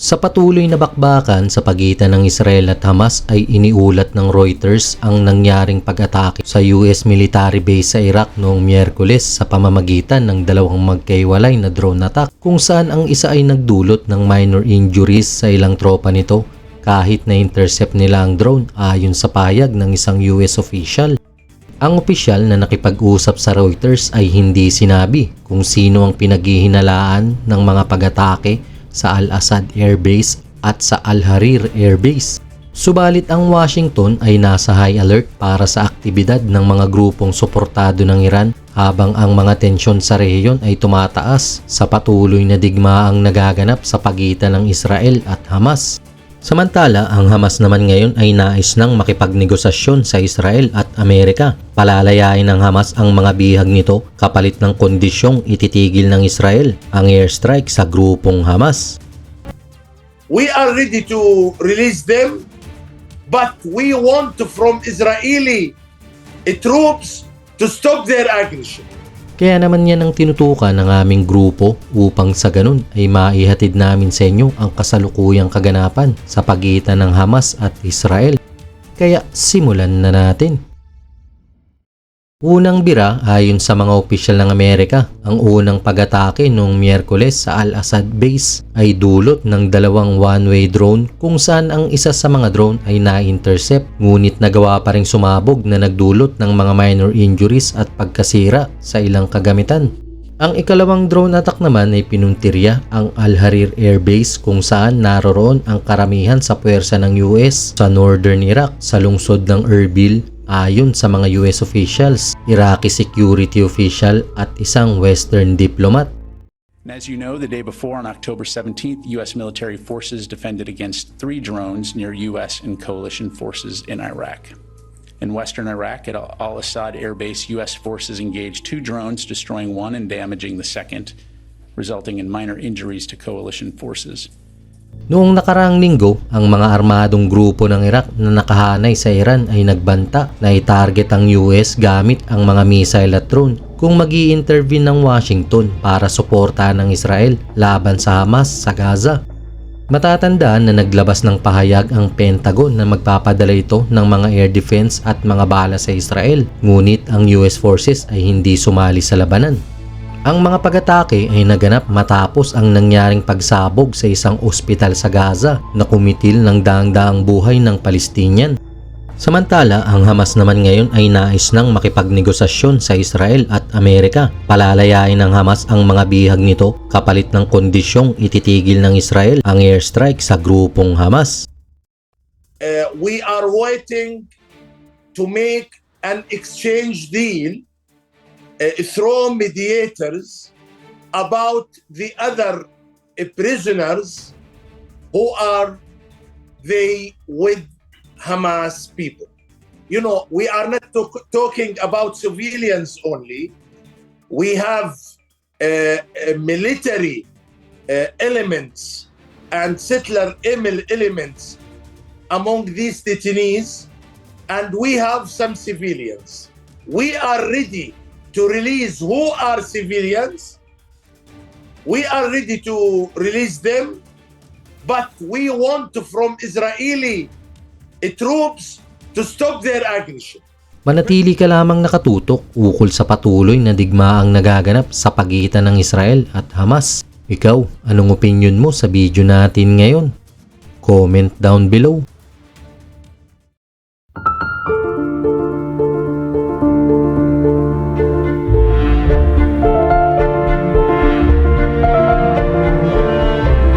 Sa patuloy na bakbakan sa pagitan ng Israel at Hamas ay iniulat ng Reuters ang nangyaring pag-atake sa US military base sa Iraq noong Miyerkules sa pamamagitan ng dalawang magkaiwalay na drone attack kung saan ang isa ay nagdulot ng minor injuries sa ilang tropa nito kahit na intercept nila ang drone ayon sa payag ng isang US official. Ang opisyal na nakipag-usap sa Reuters ay hindi sinabi kung sino ang pinaghihinalaan ng mga pag-atake sa Al-Assad Air Base at sa Al-Harir Air Base. Subalit ang Washington ay nasa high alert para sa aktibidad ng mga grupong suportado ng Iran habang ang mga tensyon sa rehiyon ay tumataas sa patuloy na digmaang nagaganap sa pagitan ng Israel at Hamas. Samantala, ang Hamas naman ngayon ay nais nang makipagnegosasyon sa Israel at Amerika. Palalayain ng Hamas ang mga bihag nito kapalit ng kondisyong ititigil ng Israel ang airstrike sa grupong Hamas. we are ready to release them, but we want from Israeli troops to stop their aggression. Kaya naman yan ang tinutukan ng aming grupo upang sa ganun ay maihatid namin sa inyo ang kasalukuyang kaganapan sa pagitan ng Hamas at Israel. Kaya simulan na natin. Unang bira ayon sa mga opisyal ng Amerika, ang unang pag-atake noong Miyerkules sa Al-Assad base ay dulot ng dalawang one-way drone kung saan ang isa sa mga drone ay na-intercept ngunit nagawa pa ring sumabog na nagdulot ng mga minor injuries at pagkasira sa ilang kagamitan. Ang ikalawang drone attack naman ay pinuntirya ang Al-Harir Air Base kung saan naroroon ang karamihan sa puwersa ng US sa northern Iraq sa lungsod ng Erbil ayon sa mga US officials, Iraqi security official at isang Western diplomat. And as you know, the day before, on October 17th, U.S. military forces defended against three drones near U.S. and coalition forces in Iraq. In western Iraq, at Al Assad Air Base, U.S. forces engaged two drones, destroying one and damaging the second, resulting in minor injuries to coalition forces. Noong nakaraang linggo, ang mga armadong grupo ng Iraq na nakahanay sa Iran ay nagbanta na i-target ang US gamit ang mga missile at drone kung mag intervene ng Washington para suportahan ng Israel laban sa Hamas sa Gaza. Matatandaan na naglabas ng pahayag ang Pentagon na magpapadala ito ng mga air defense at mga bala sa Israel, ngunit ang US forces ay hindi sumali sa labanan. Ang mga pag-atake ay naganap matapos ang nangyaring pagsabog sa isang ospital sa Gaza na kumitil ng daang-daang buhay ng Palestinian. Samantala, ang Hamas naman ngayon ay nais nang makipagnegosasyon sa Israel at Amerika. Palalayain ng Hamas ang mga bihag nito kapalit ng kondisyong ititigil ng Israel ang airstrike sa grupong Hamas. Uh, we are waiting to make an exchange deal through mediators about the other uh, prisoners who are they with Hamas people. You know, we are not to- talking about civilians only. We have uh, uh, military uh, elements and settler elements among these detainees, and we have some civilians. We are ready to release who are civilians. We are ready to release them, but we want from Israeli uh, troops to stop their aggression. Manatili ka lamang nakatutok ukol sa patuloy na digmaang nagaganap sa pagitan ng Israel at Hamas. Ikaw, anong opinion mo sa video natin ngayon? Comment down below.